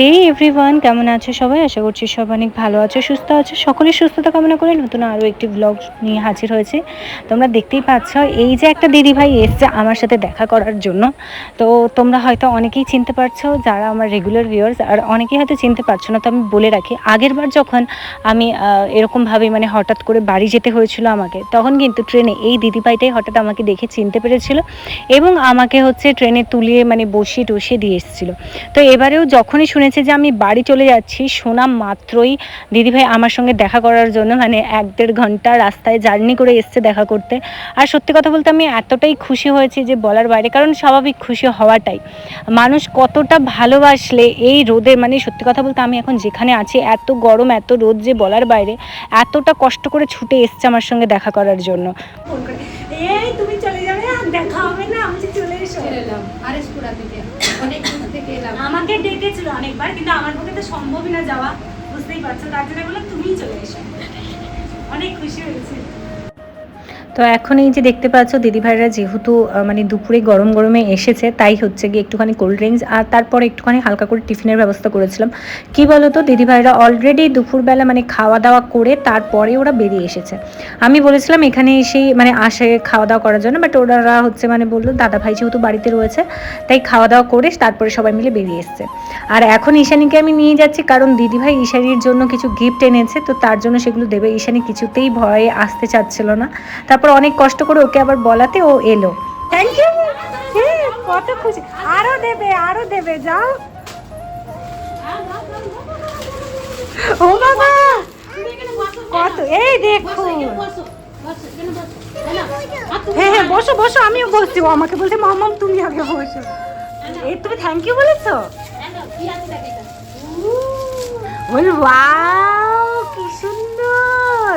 হে everyone কেমন আছো সবাই? আশা করছি সবাই অনেক ভালো আছো, সুস্থ আছো। সকলের সুস্থতা কামনা করে নতুন আরও একটি ব্লগ নিয়ে হাজির হয়েছে। তোমরা দেখতেই পাচ্ছ, এই যে একটা দিদিভাই এসছে আমার সাথে দেখা করার জন্য। তো তোমরা হয়তো অনেকেই চিনতে পারছ, যারা আমার রেগুলার ভিউয়ার্স আর অনেকেই হয়তো চিনতে পারছ না, তো আমি বলে রাখি, আগের বার যখন আমি এরকমভাবে মানে হঠাৎ করে বাড়ি যেতে হয়েছিল আমাকে, তখন কিন্তু ট্রেনে এই দিদিভাইটাই হঠাৎ আমাকে দেখে চিনতে পেরেছিল এবং আমাকে হচ্ছে ট্রেনে তুলিয়ে মানে বসিয়ে টসিয়ে দিয়ে এসেছিল। তো এবারেও যখনই শুনেছে যে আমি বাড়ি চলে যাচ্ছি। শোনা মাত্রই দিদিভাই আমার সঙ্গে দেখা করার জন্য মানে এক দেড় ঘণ্টা রাস্তায় জার্নি করে এসছে দেখা করতে। আর সত্যি কথা বলতে আমি এতটাই খুশি হয়েছি যে বলার বাইরে কারণ স্বাভাবিক খুশি হওয়াটাই। মানুষ কতটা ভালোবাসলে এই রোদে মানে সত্যি কথা বলতে আমি এখন যেখানে আছি এত গরম এত রোদ যে বলার বাইরে এতটা কষ্ট করে ছুটে এসছে আমার সঙ্গে দেখা করার জন্য। এই তুমি চলে যাবে আর দেখা হবে না আমি চলে এসো। এলাম আরএসপুরা থেকে। অনেক দূর থেকে এলাম। আমাকে ডেকেছিল অনেকবার, কিন্তু আমার পক্ষে তো সম্ভবই না যাওয়া। বুঝতেই পারছ, তার জন্য বললাম, তুমিই চলে এসো। অনেক খুশি হয়েছে। তো এখন এই যে দেখতে পাচ্ছ দিদিভাইরা যেহেতু মানে দুপুরে গরম গরমে এসেছে, তাই হচ্ছে গিয়ে একটুখানি কোল্ড ড্রিঙ্কস আর তারপরে একটুখানি হালকা করে টিফিনের ব্যবস্থা করেছিলাম। কি বলতো দিদিভাইরা অলরেডি দুপুরবেলা মানে খাওয়া দাওয়া করে তারপরে ওরা বেরিয়ে এসেছে। আমি বলেছিলাম এখানে এসেই মানে আসে খাওয়া দাওয়া করার জন্য বাট ওরা হচ্ছে মানে বলল, দাদা ভাই যেহেতু বাড়িতে রয়েছে, তাই খাওয়া দাওয়া করে তারপরে সবাই মিলে বেরিয়ে এসছে। আর এখন ঈশানীকে আমি নিয়ে যাচ্ছি, কারণ দিদিভাই ঈশানীর জন্য কিছু গিফট এনেছে, তো তার জন্য সেগুলো দেবে। ঈশানী কিছুতেই ভয়ে আসতে চাচ্ছিল না। তারপর অনেক কষ্ট করে ওকে আবার বলাতে ও এলো। থ্যাংক ইউ কত খুশি। আরও দেবে আরও দেবে, যাও। ও বাবা! কত, এই দেখো। হ্যাঁ হ্যাঁ বসো বসো, আমিও বসছি। ও আমাকে বলছে মামাম তুমি আগে বসো। এই তুমি থ্যাংক ইউ বলেছ? বল ওয়াও কি সুন্দর!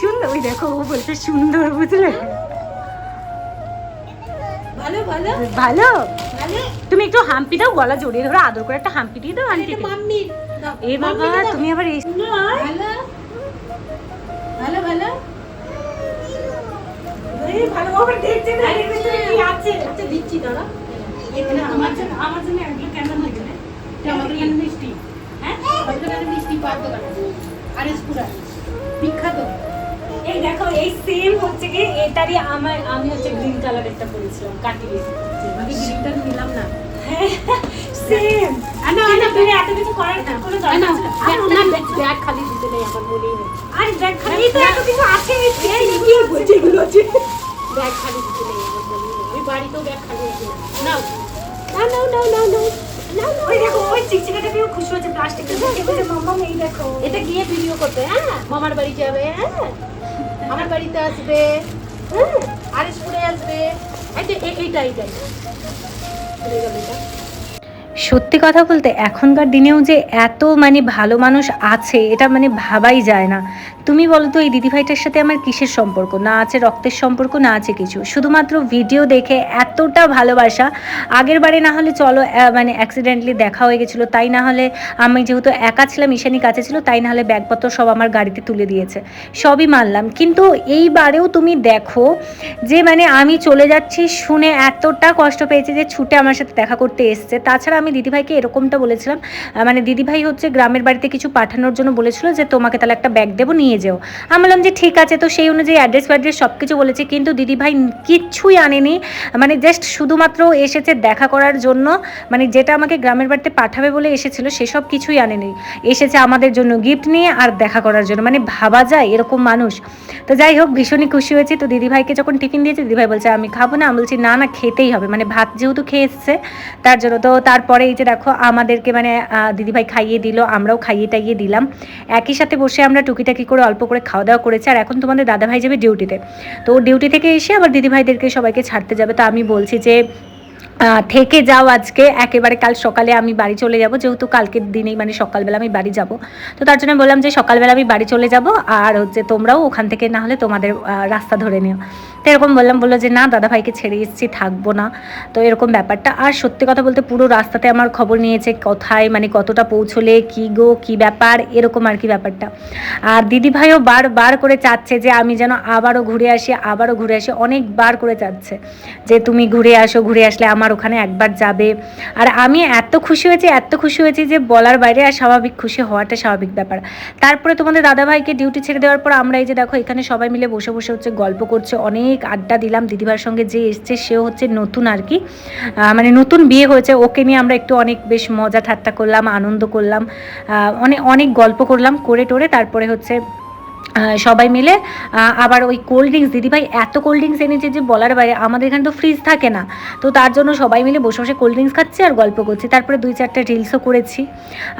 সুন্দর ওই দেখো ও বলছে সুন্দর বুঝলে? ভালো ভালো। ভালো? তুমি একটু হাম্পি দাও গলা জড়িয়ে ধরো আদর করে একটা হাম্পি দিয়ে দাও আন্টি মাম্মি। এ বাবা তুমি আবার এই ভালো? ভালো ভালো। ভালো আবার দেখছে না এর কি আছে? আচ্ছা দিচ্ছি দাঁড়া। এখানে আমার জন্য আমার জন্য এগুলো কেন লাগে না আমাদের এখানে মিষ্টি। হ্যাঁ? মিষ্টি দোকান বিখ্যাত। এই দেখো এই সেম হচ্ছে কি এটারই আমার আমি হচ্ছে গ্রিন কালার একটা পরেছিলাম কাটিয়ে আমি গ্রিনটা নিলাম না। হ্যাঁ, সেম না না তুমি এত কিছু করার কোনো দরকার না না? ব্যাগ খালি দিতে নেই আমার মনেই নেই। আর ব্যাগ খালি তো এত কিছু আছে? এই কি বলছি এগুলো আছে ব্যাগ খালি দিতে নেই আমার মনেই নেই। আমি বাড়িতেও ব্যাগ খালি নাও না না না না না না এটা গিয়ে ভিডিও করতে হ্যাঁ? মামার বাড়ি যাবে হ্যাঁ? আমার বাড়িতে আসবে। স্কুলে আসবে। এইটা এটা। সত্যি কথা বলতে, এখনকার দিনেও যে এত মানে ভালো মানুষ আছে, এটা মানে ভাবাই যায় না। তুমি বলো তো, এই দিদিভাইটার সাথে আমার কিসের সম্পর্ক? না আছে রক্তের সম্পর্ক, না আছে কিছু। শুধুমাত্র ভিডিও দেখে এতটা ভালোবাসা। আগের বারে না হলে চলো মানে অ্যাক্সিডেন্টলি দেখা হয়ে গেছিল। তাই না হলে আমি যেহেতু একা ছিলাম, ঈশানি কাছে ছিল, তাই না হলে ব্যাগপত্র সব আমার গাড়িতে তুলে দিয়েছে। সবই মানলাম। কিন্তু এইবারেও তুমি দেখো যে মানে আমি চলে যাচ্ছি শুনে এতটা কষ্ট পেয়েছি যে, ছুটে আমার সাথে দেখা করতে এসছে। তাছাড়া আমি দিদিভাইকে এরকমটা বলেছিলাম মানে দিদিভাই হচ্ছে গ্রামের বাড়িতে কিছু পাঠানোর জন্য বলেছিল যে, তোমাকে তাহলে একটা ব্যাগ দেবো, নিয়ে যেও। আমি বললাম যে ঠিক আছে, তো সেই অনুযায়ী অ্যাড্রেস ফ্যাড্রেস সব কিছু বলেছে, কিন্তু দিদিভাই কিচ্ছুই আনেনি। মানে জাস্ট শুধুমাত্র এসেছে দেখা করার জন্য মানে যেটা আমাকে গ্রামের বাড়িতে পাঠাবে বলে এসেছিল, সেসব কিছুই আনেনি। এসেছে আমাদের জন্য গিফট নিয়ে আর দেখা করার জন্য মানে ভাবা যায় এরকম মানুষ। তো যাই হোক, ভীষণই খুশি হয়েছি। তো দিদিভাইকে যখন টিফিন দিয়েছে, দিদিভাই বলছে, আমি খাব না। আমি বলছি, না না, খেতেই হবে। মানে ভাত যেহেতু খেয়ে এসছে, তার জন্য তো তারপরে এই যে দেখো, আমাদেরকে মানে দিদিভাই খাইয়ে দিল, আমরাও খাইয়ে টাইয়ে দিলাম। একই সাথে বসে আমরা টুকিটাকি করে অল্প করে খাওয়া দাওয়া করেছে, আর এখন তোমাদের দাদাভাই যাবে ডিউটিতে তো। ডিউটি থেকে এসে আবার দিদিভাইদেরকে সবাইকে ছাড়তে যাবে। তো আমি বলছি যে থেকে যাও আজকে। একেবারে কাল সকালে আমি বাড়ি চলে যাব, যেহেতু কালকের দিনেই মানে সকালবেলা আমি বাড়ি যাব। তো তার জন্য বললাম যে সকালবেলা আমি বাড়ি চলে যাব, আর হচ্ছে তোমরাও ওখান থেকে না হলে তোমাদের রাস্তা ধরে নিও। তো এরকম বললাম, বলল যে না দাদা ভাইকে ছেড়ে এসেছি, থাকব না। তো এরকম ব্যাপারটা, আর সত্যি কথা বলতে পুরো রাস্তাতে আমার খবর নিয়েছে কোথায় মানে কতটা পৌঁছলে, কি গো, কি ব্যাপার, এরকম আর কি ব্যাপারটা। আর দিদিভাইও বারবার করে চাচ্ছে যে আমি যেন আবারও ঘুরে আসি, আবারও ঘুরে আসি, অনেকবার করে চাচ্ছে যে তুমি ঘুরে আসো, ঘুরে আসলে আমার আমার ওখানে একবার যাবে। আর আমি এত খুশি হয়েছি, এত খুশি হয়েছি যে বলার বাইরে আর স্বাভাবিক খুশি হওয়াটা স্বাভাবিক ব্যাপার। তারপরে তোমাদের দাদাভাইকে ডিউটি ছেড়ে দেওয়ার পর আমরা এই যে দেখো, এখানে সবাই মিলে বসে বসে হচ্ছে গল্প করছে, অনেক আড্ডা দিলাম। দিদিভাইয়ের সঙ্গে যে এসছে সেও হচ্ছে নতুন আর কি। মানে নতুন বিয়ে হয়েছে, ওকে নিয়ে আমরা একটু অনেক বেশ মজা ঠাট্টা করলাম, আনন্দ করলাম। অনেক অনেক গল্প করলাম করে টোরে তারপরে হচ্ছে সবাই মিলে আবার ওই কোল্ড ড্রিঙ্কস দিদিভাই এত কোল্ড ড্রিঙ্কস এনেছে যে বলার বাইরে আমাদের এখানে তো ফ্রিজ থাকে না। তো তার জন্য সবাই মিলে বসে বসে কোল্ড ড্রিঙ্কস খাচ্ছি আর গল্প করছি। তারপরে দুই চারটে রিলসও করেছি।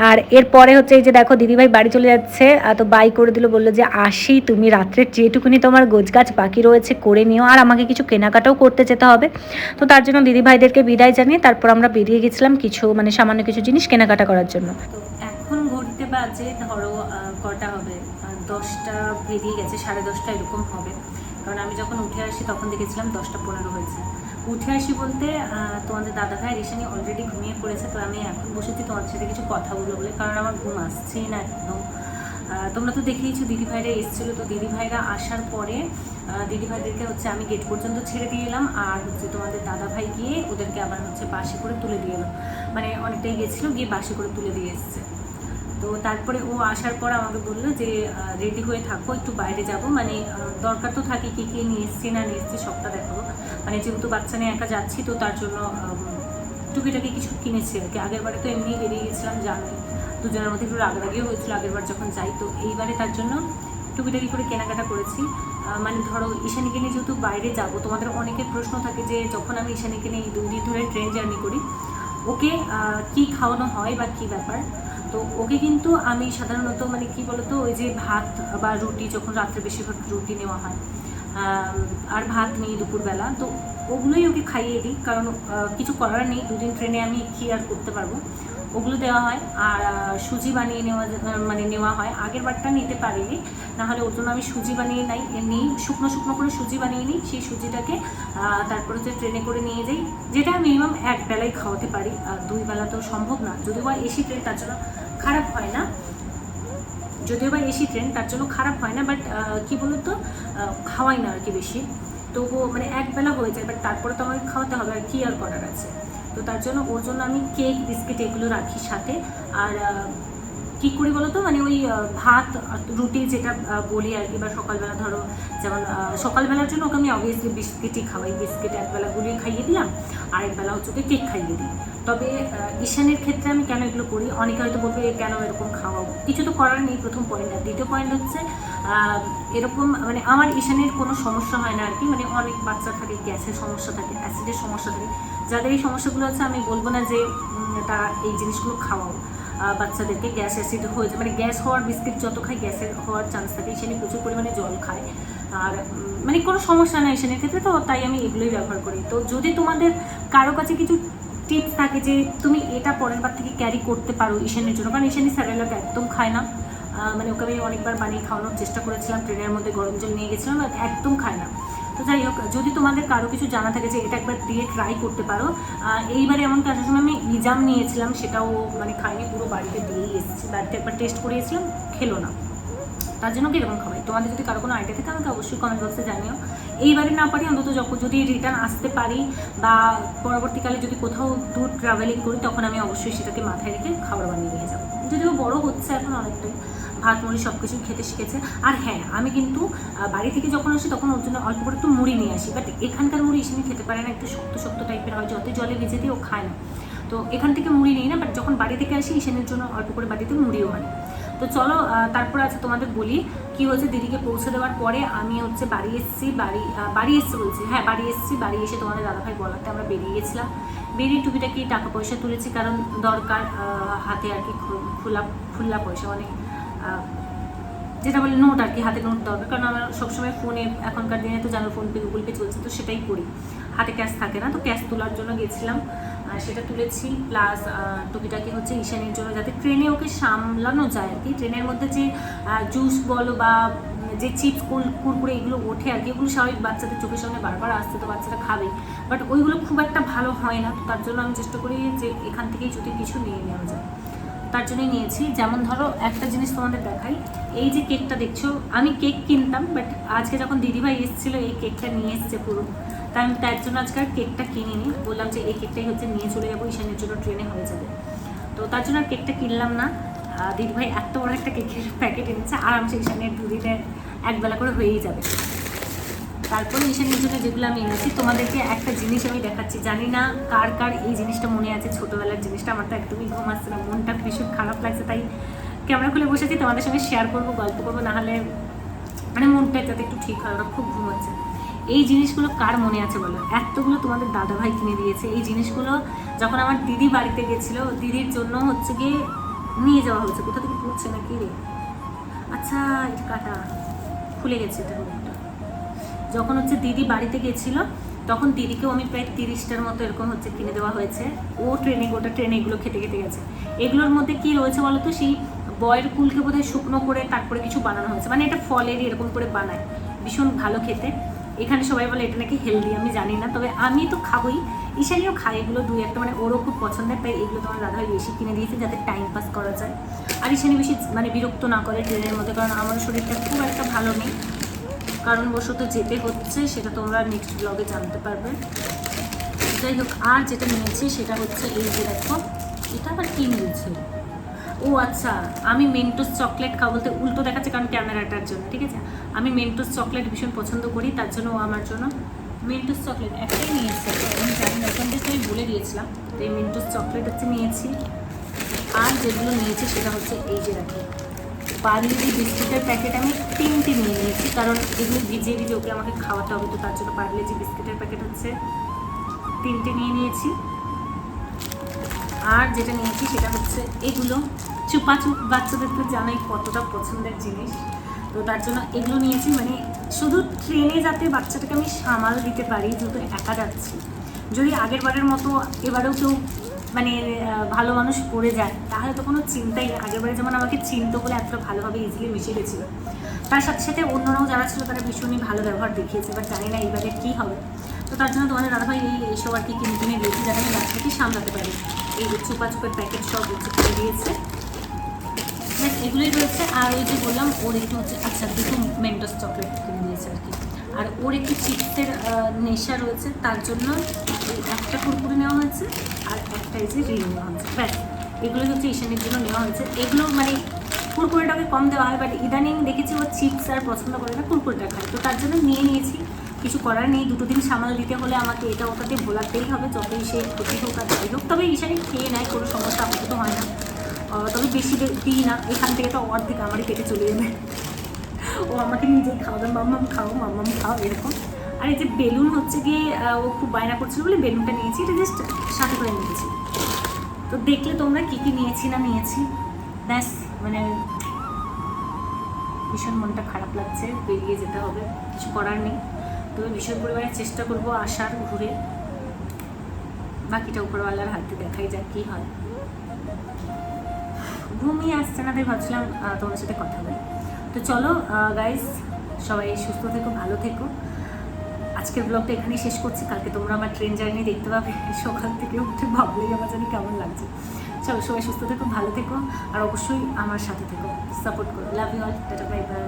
আর এরপরে হচ্ছে এই যে দেখো, দিদিভাই বাড়ি চলে যাচ্ছে। তো বাই করে দিল, বলল যে, আসি, তুমি রাত্রে যেটুকুনি তোমার গোছগাছ বাকি রয়েছে করে নিও আর আমাকে কিছু কেনাকাটাও করতে যেতে হবে। তো তার জন্য দিদিভাইদেরকে বিদায় জানিয়ে তারপর আমরা বেরিয়ে গেছিলাম কিছু মানে সামান্য কিছু জিনিস কেনাকাটা করার জন্য। এখন ঘড়িতে বাজে, ধরো কটা হবে? দশটা বেরিয়ে গেছে, সাড়ে দশটা এরকম হবে। কারণ আমি যখন উঠে আসি, তখন দেখেছিলাম দশটা পনেরো হয়েছে। উঠে আসি বলতে তোমাদের দাদা ভাই রেশানি অলরেডি ঘুমিয়ে পড়েছে, তো আমি এখন বসেছি তোমাদের সাথে কিছু কথা বলব বলে, কারণ আমার ঘুম আসছেই না একদম। তোমরা তো দেখেইছো দিদিভাইরা এসেছিল, তো দিদিভাইরা আসার পরে দিদিভাইদেরকে হচ্ছে আমি গেট পর্যন্ত ছেড়ে দিয়ে এলাম, আর হচ্ছে তোমাদের দাদা ভাই গিয়ে ওদেরকে আবার হচ্ছে বাসে করে তুলে দিয়ে এলো মানে অনেকটাই গেছিল, গিয়ে বাসে করে তুলে দিয়ে এসছে। তো তারপরে ও আসার পর আমাকে বলল যে রেডি হয়ে থাকো, একটু বাইরে যাব। মানে দরকার তো থাকে কি কি নিয়ে এসছি, না নিয়ে এসছি, সবটা দেখাবো মানে যেহেতু বাচ্চা নিয়ে একা যাচ্ছি, তো তার জন্য টুকিটাকি কিছু কিনেছি আর কি। আগের বারে তো এমনি বেরিয়ে গেছিলাম জানোই দুজনের মধ্যে একটু রাগরাগিও হয়েছিল আগের বার যখন যাই। তো এইবারে তার জন্য টুকিটাকি করে কেনাকাটা করেছি। মানে ধরো, ঈশানীকে নিয়ে যেহেতু বাইরে যাব, তোমাদের অনেকের প্রশ্ন থাকে যে, যখন আমি ঈশানীকে নিয়ে এই দুই দিন ধরে ট্রেন জার্নি করি, ওকে কি খাওয়ানো হয় বা কি ব্যাপার? তো ওকে কিন্তু আমি সাধারণত মানে কি বলতো, ওই যে ভাত বা রুটি যখন রাত্রে বেশিরভাগ রুটি নেওয়া হয় আর ভাত নেই দুপুরবেলা, তো ওগুলোই ওকে খাইয়ে দিই। কারণ কিছু করার নেই, দুদিন ট্রেনে আমি কি আর করতে পারব? ওগুলো দেওয়া হয়। আর সুজি বানিয়ে নেওয়া মানে নেওয়া হয়। আগের বারটা নিতে পারিনি। নাহলে ওর জন্য আমি সুজি বানিয়ে নাই। নিই শুকনো শুকনো করে সুজি বানিয়ে নিই। সেই সুজিটাকে তারপর হচ্ছে ট্রেনে করে নিয়ে যাই। যেটা মিনিমাম এক বেলায় খাওয়াতে পারি। আর দুই বেলা তো সম্ভব না। যদিও বা এসি ট্রেন তার জন্য খারাপ হয় না। যদিও বা এসি ট্রেন তার জন্য খারাপ হয় না। বাট কি আহ, খাওয়াই না আর কি বেশি। তবুও মানে এক বেলা হয়ে যায়। বাট তারপরে তো আমাকে খাওয়াতে হবে। আর কি আর করার আছে? তো তার জন্য ওর জন্য আমি কেক বিস্কিট এগুলো রাখি সাথে। আর কি করি বলো তো মানে ওই ভাত রুটি যেটা বলি আর কি, বা সকালবেলা ধরো, যেমন সকালবেলার জন্য ওকে আমি অবভিয়াসলি বিস্কিটই খাওয়াই। বিস্কিট একবেলা গুলিয়ে খাইয়ে দিলাম আর একবেলা হচ্ছে ওকে কেক খাইয়ে দিই। তবে ঈশানের ক্ষেত্রে আমি কেন এগুলো করি? অনেকে হয়তো বলবে কেন এরকম খাওয়াও? কিছু তো করার নেই, প্রথম পয়েন্ট আর দ্বিতীয় পয়েন্ট হচ্ছে এরকম মানে আমার ঈশানের কোনো সমস্যা হয় না আর কি। মানে অনেক বাচ্চা থাকে, গ্যাসের সমস্যা থাকে, অ্যাসিডের সমস্যা থাকে। যাদের এই সমস্যাগুলো আছে, আমি বলব না যে তা এই জিনিসগুলো খাওয়াও। বাচ্চাদেরকে গ্যাস অ্যাসিড হয়ে মানে গ্যাস হওয়ার বিস্কিট যত খায়, গ্যাসের হওয়ার চান্স থাকে সেখানে প্রচুর পরিমাণে জল খায়। আর মানে কোনো সমস্যা নেই সেনের ক্ষেত্রে, তো তাই আমি এগুলোই ব্যবহার করি। তো যদি তোমাদের কারও কাছে কিছু টিপস থাকে যে, তুমি এটা পরের বার থেকে ক্যারি করতে পারো ঈশানের জন্য, কারণ ঈশানি স্যারেলাকে একদম খায় না। মানে ওকে আমি অনেকবার বানিয়ে খাওয়ানোর চেষ্টা করেছিলাম, ট্রেনের মধ্যে গরম জল নিয়ে গেছিলাম, একদম খায় না। তো যাই হোক, যদি তোমাদের কারও কিছু জানা থাকে যে এটা একবার দিয়ে ট্রাই করতে পারো এইবারে এমনকি আসার সময় আমি নিজাম নিয়েছিলাম, সেটাও মানে খাইনি, পুরো বাড়িতে দিয়েই এসেছি। বাড়িতে একবার টেস্ট করিয়েছিলাম খেলো না। তার জন্য কীরকম খাবাই তোমাদের যদি কারও কোনো আইডিয়া থাকে, আমাকে অবশ্যই কমেন্ট বক্সে জানিও। এইবারে না পারি, অন্তত যখন যদি রিটার্ন আসতে পারি বা পরবর্তীকালে যদি কোথাও দূর ট্রাভেলিং করি, তখন আমি অবশ্যই সেটাকে মাথায় রেখে খাবার বানিয়ে নিয়ে যাব। যদিও বড় হচ্ছে এখন অনেকটাই ভাত মুড়ি সব কিছু খেতে শিখেছে। আর হ্যাঁ আমি কিন্তু বাড়ি থেকে যখন আসি তখন ওর জন্য অল্প করে একটু মুড়ি নিয়ে আসি। বাট এখানকার মুড়ি এসে খেতে পারে না একটু শক্ত শক্ত টাইপের হয় যতই জলে ভেজে দিই ও খায় না। তো এখান থেকে মুড়ি নিই না বাট যখন বাড়ি থেকে আসি ঈশানের জন্য অল্প করে বাড়িতে মুড়িও আনি তো চলো তারপর আছে তোমাদের বলি কি হয়েছে দিদিকে পৌঁছে দেওয়ার পরে আমি হচ্ছে বাড়ি এসেছি বাড়ি বাড়ি এসেছি বলছি। হ্যাঁ বাড়ি এসেছি বাড়ি এসে তোমাদের দাদাভাই বলাতে আমরা বেরিয়ে গেছিলাম। বেরিয়ে টুকিটাকি টাকা পয়সা তুলেছি কারণ দরকার হাতে আর কি খোলা খুল্লা পয়সা মানে আহ, যেটা বলে নোট আর কি, হাতে নোট দরকার। কারণ আমরা সবসময় ফোনে এখনকার দিনে তো জানো ফোনপে গুগল পে চলছে তো সেটাই করি। হাতে ক্যাশ থাকে না, তো ক্যাশ তোলার জন্য গেছিলাম। সেটা তুলেছি প্লাস টুকিটাকি হচ্ছে ঈশানের জন্য, যাতে ট্রেনে ওকে সামলানো যায় আর কি। ট্রেনের মধ্যে যে জুস বলো বা যে চিপস কুরকুরে এগুলো ওঠে আর কি, এগুলো স্বাভাবিক বাচ্চাদের চোখের সামনে বারবার আসছে, তো বাচ্চারা খাবে। বাট ওইগুলো খুব একটা ভালো হয় না, তো তার জন্য আমি চেষ্টা করি যে এখান থেকেই যদি কিছু নিয়ে নেওয়া যায়। তার জন্যই নিয়েছি। যেমন ধরো, একটা জিনিস তোমাদের দেখাই। এই যে কেকটা দেখছ, আমি কেক কিনতাম বাট আজকে যখন দিদিভাই এসেছিল, এই কেকটা নিয়ে এসছে পুরো। তাই আমি তার জন্য আজকে আর কেকটা কিনিনি। বললাম যে এই কেকটাই হচ্ছে, নিয়ে চলে যাব, ঈশানের জন্য ট্রেনে হয়ে যাবে। তো তার জন্য আর কেকটা কিনলাম না। দিদিভাই এত বড় একটা কেকের প্যাকেট এনেছে, আরামসে ঈশানের দুদিনে একবেলা করে হয়েই যাবে। তারপরে ঈশানের জন্য যেগুলো আমি এনেছি, তোমাদেরকে একটা জিনিস আমি দেখাচ্ছি। জানি না কার কার এই জিনিসটা মনে আছে, ছোটোবেলার জিনিসটা, আমার তো একদমই ঘুম আসছে না, মনটা ভীষণ খারাপ লাগছে, তাই ক্যামেরা খুলে বসেছি, তোমাদের সঙ্গে শেয়ার করব, গল্প করব, নাহলে মানে মনটা যাতে একটু ঠিক হয় ওরা খুব ঘুম হচ্ছে এই জিনিসগুলো কার মনে আছে বলো? এতগুলো তোমাদের দাদা ভাই কিনে দিয়েছে। এই জিনিসগুলো যখন আমার দিদি বাড়িতে গেছিল, দিদির জন্য হচ্ছে গিয়ে নিয়ে যাওয়া হয়েছে। কোথা থেকে পড়ছে না কি রে? আচ্ছা এটা কাটা। খুলে গেছে এটা। যখন হচ্ছে দিদি বাড়িতে গেছিল, তখন দিদিকেও আমি প্রায় তিরিশটার মতো এরকম হচ্ছে কিনে দেওয়া হয়েছে। ও ট্রেনে গোটা ট্রেনে এগুলো খেতে খেতে গেছে। এগুলোর মধ্যে কি রয়েছে বলো তো? সেই বয়ের কুলকে বোধহয় শুকনো করে তারপরে কিছু বানানো হয়েছে। মানে এটা ফলেরই এরকম করে বানায়। ভীষণ ভালো খেতে। এখানে সবাই বলে এটা নাকি হেলদি আমি জানি না। তবে আমি তো খাবোই। ঈশানিও খাই এগুলো দুই একটা। মানে ওরও খুব পছন্দের, তাই এগুলো তোমার দাদাভাই বেশি কিনে দিয়েছে যাতে টাইম পাস করা যায়। আর ঈশানি বেশি মানে বিরক্ত না করে ট্রেনের মধ্যে, কারণ আমার শরীরটা খুব একটা ভালো নেই। কারণবশত যেতে হচ্ছে, সেটা তোমরা নেক্সট ব্লগে জানতে পারবে। যাই হোক, আর যেটা নিয়েছি সেটা হচ্ছে এই যে দেখো, এটা আবার কী নিয়েছে? ও আচ্ছা আমি মেন্টোস চকলেট খাব বলতে উল্টো দেখাচ্ছে কারণ ক্যামেরাটার জন্য, ঠিক আছে? আমি মেন্টোস চকলেট ভীষণ পছন্দ করি, তার জন্য ও আমার জন্য মেন্টোস চকলেট একটাই নিয়েছে। আমি জানি ওখান থেকে আমি বলে দিয়েছিলাম তো এই মেন্টোস চকলেট হচ্ছে নিয়েছি। আর যেগুলো নিয়েছি সেটা হচ্ছে এই যে রাখি পার্লেজি বিস্কিটের প্যাকেট আমি তিনটে নিয়ে নিয়েছি, কারণ এগুলো ভিজিয়ে ভিজে ওকে আমাকে খাওয়াতে হবে, তো তার জন্য পার্লেজি বিস্কিটের প্যাকেট হচ্ছে তিনটে নিয়ে নিয়েছি। আর যেটা নিয়েছি সেটা হচ্ছে এগুলো। চুপাচুপ বাচ্চাদের তো জানাই কতটা পছন্দের জিনিস। তো তার জন্য এগুলো নিয়েছি মানে শুধু ট্রেনে যাতে বাচ্চাটাকে আমি সামাল দিতে পারি, যেহেতু একা যাচ্ছি। যদি আগের বারের মতো এবারেও কেউ মানে ভালো মানুষ পড়ে যায়, তাহলে তো কোনো চিন্তাই নেই। আগের বারে যেমন আমাকে চিনতো বলে এতটা ভালোভাবে ইজিলি মিশে গেছিল। তার সাথে সাথে অন্যরাও যারা ছিল, তারা ভীষণই ভালো ব্যবহার দেখিয়েছে বাট জানি না এইবারে কী হবে। তো তার জন্য তোমাদের দাদাভাই এই এইসব আর কি কিনে কিনে দিয়েছি, যাতে আমি বাচ্চাকে সামলাতে পারি। এই যে চুপা চুপের প্যাকেট সব হচ্ছে কিনে দিয়েছে। এগুলোই রয়েছে। আর ওই যে বললাম, ওর একটু হচ্ছে আচ্ছা দুটো মেন্টাস চকলেট কিনে দিয়েছে আর কি। আর ওর একটু চিপসের নেশা রয়েছে, তার জন্য একটা কুরকুরে নেওয়া হয়েছে আর একটা এই যে রিং নেওয়া হয়েছে। ব্যাস, এগুলো হচ্ছে ঈশানের জন্য নেওয়া হয়েছে। এগুলো মানে কুরকুরেটাকে কম দেওয়া হয় বাট ইদানিং দেখেছি ও চিপস আর পছন্দ করে না, কুরকুরেটা খায়। তো তার জন্য নিয়ে নিয়েছি, কিছু করার নেই, দুটো দিন সামাল দিতে হলে আমাকে এটা ওটাতে ভোলাতেই হবে, যতই সে ক্ষতি হোক আর যাই হোক। তবে ঈশানি খেয়ে নেয়, কোনো সমস্যা আপাতত হয় না। তবে বেশি দিই না, এখান থেকে তো অর্ধেক আমারই পেটে চলে যাবে। ও আমাকে নিজে নিজেই খাওয়াবে মাম্মাম খাও মাম্মাম খাও, এরকম। আর এই যে বেলুন হচ্ছে গিয়ে ও খুব বায়না করছিল বলে বেলুনটা নিয়েছি, এটা জাস্ট সাথে করে নিয়েছি। তো দেখলে তোমরা কী কী নিয়েছি না নিয়েছি? ব্যাস মানে ভীষণ মনটা খারাপ লাগছে, বেরিয়ে যেতে হবে, কিছু করার নেই। তবে ভীষণ পরিমাণে চেষ্টা করব আসার ঘুরে। বাকিটা উপরওয়ালার হাতে দেখাই যাক কী হয়। ঘুমিয়ে আসছে না, তাই ভাবছিলাম তোমার সাথে কথা বলি। তো চলো গাইজ সবাই সুস্থ থেকো, ভালো থেকো। আজকের ব্লগটা এখানেই শেষ করছি। কালকে তোমরা আমার ট্রেন জার্নি দেখতে পাবে। সকাল থেকে উঠে ভাবলেই আমার জানি কেমন লাগছে। চলো, সবাই সুস্থ থেকো, ভালো থেকো, আর অবশ্যই আমার সাথে থেকো। সাপোর্ট করো। Love you all tata bye bye